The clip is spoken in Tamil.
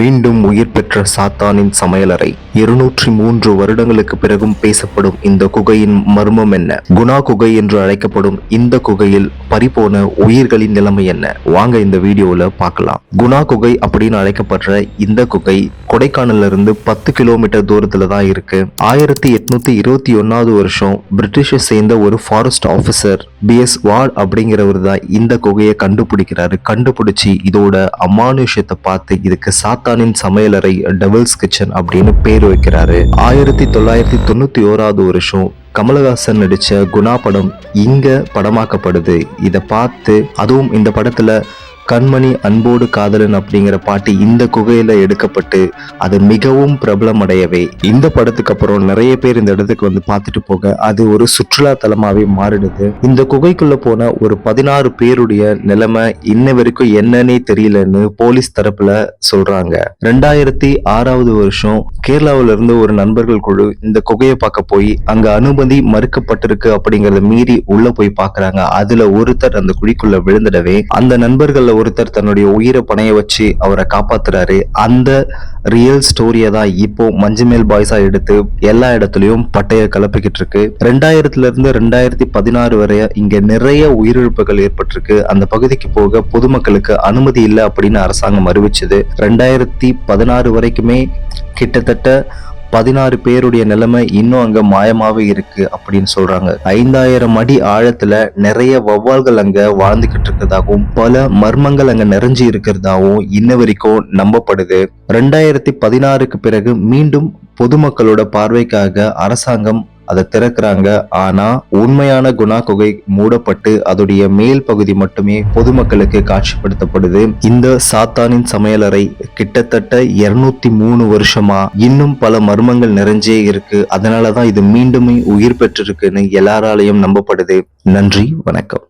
மீண்டும் உயிர் பெற்ற சாத்தானின் சமையலறை. இருநூற்றி மூன்று வருடங்களுக்கு பிறகும் பேசப்படும் இந்த குகையின் மர்மம் என்ன? குணா குகை என்று அழைக்கப்படும் இந்த குகையில் பறிபோன உயிர்களின் நிலைமை என்ன? வாங்க இந்த வீடியோல பார்க்கலாம். குணா குகை அப்படின்னு அழைக்கப்படுற இந்த குகை கொடைக்கானல்ல இருந்து பத்து கிலோமீட்டர் தூரத்துல தான் இருக்கு. ஆயிரத்தி எட்நூத்தி இருபத்தி ஒன்னாவது வருஷம் பிரிட்டிஷை சேர்ந்த ஒரு ஃபாரஸ்ட் ஆஃபீஸர் பி எஸ் அப்படிங்கிறவர் தான் இந்த குகையை கண்டுபிடிக்கிறாரு. கண்டுபிடிச்சி இதோட அமானுஷத்தை பார்த்து இதுக்கு சாத்தானின் சமையலறை டபுள்ஸ் கிச்சன் அப்படின்னு பேர் வைக்கிறாரு. ஆயிரத்தி தொள்ளாயிரத்தி தொண்ணூத்தி ஓராவது வருஷம் கமலஹாசன் நடிச்ச குணா படம் இங்க படமாக்கப்படுது. இதை பார்த்து அதுவும் இந்த படத்துல கண்மணி அன்போடு காதலன் அப்படிங்கிற பாட்டு இந்த குகையில எடுக்கப்பட்டு அது மிகவும் பிரபலமடையவே. இந்த படத்துக்கு அப்புறம் நிறைய பேர் இந்த இடத்துக்கு வந்து பார்த்துட்டு போக அது ஒரு சுற்றுலா தலமாவே மாறிடுது. இந்த குகைக்குள்ள போன ஒரு பதினாறு பேருடைய நிலைமை இன்ன வரைக்கும் என்னன்னே தெரியலன்னு போலீஸ் தரப்புல சொல்றாங்க. ரெண்டாயிரத்தி ஆறாவது வருஷம் கேரளாவில இருந்து ஒரு நண்பர்கள் குழு இந்த குகையை பார்க்க போய் அங்க அனுமதி மறுக்கப்பட்டிருக்கு அப்படிங்கறத மீறி உள்ள போய் பாக்குறாங்க அதுல ஒருத்தர் அந்த குழிக்குள்ள விழுந்துடவே அந்த நண்பர்கள்ல ஒருத்தர் தன்னுடைய உயிரை பணைய வச்சு அவரை காப்பாத்துறாரு. அந்த ரியல் ஸ்டோரியை தான் இப்போ மஞ்சுமேல் பாய்ஸா எடுத்து எல்லா இடத்துலயும் பட்டைய கலப்பிக்கிட்டு இருக்கு ரெண்டாயிரத்துல இருந்து ரெண்டாயிரத்தி பதினாறு வரை இங்க நிறைய உயிரிழப்புகள் ஏற்பட்டிருக்கு. அந்த பகுதிக்கு போக பொதுமக்களுக்கு அனுமதி இல்லை அப்படின்னு அரசாங்கம் அறிவிச்சது. ரெண்டாயிரத்தி பதினாறு வரைக்குமே கிட்டத்தட்ட பதினாறு பேருடைய நிலைமை இன்னும் அங்க மாயமாவே இருக்கு அப்படின்னு சொல்றாங்க. ஐந்தாயிரம் அடி ஆழத்துல நிறைய வௌவால்கள் அங்க வாழ்ந்துகிட்டு இருக்கிறதாகவும் பல மர்மங்கள் அங்க நிறைஞ்சு இருக்கிறதாகவும் இன்ன வரைக்கும் நம்பப்படுது. ரெண்டாயிரத்தி பதினாறுக்கு பிறகு மீண்டும் பொதுமக்களோட பார்வைக்காக அரசாங்கம் அதை திறக்கிறாங்க. ஆனா உண்மையான குணா குகை மூடப்பட்டு அதோடைய மேல் பகுதி மட்டுமே பொதுமக்களுக்கு காட்சிப்படுத்தப்படுது. இந்த சாத்தானின் சமையலறை கிட்டத்தட்ட இருநூத்தி மூணு வருஷமா இன்னும் பல மர்மங்கள் நிறைஞ்சே இருக்கு. அதனாலதான் இது மீண்டுமே உயிர் பெற்றிருக்குன்னு எல்லாராலையும் நம்பப்படுது. நன்றி வணக்கம்.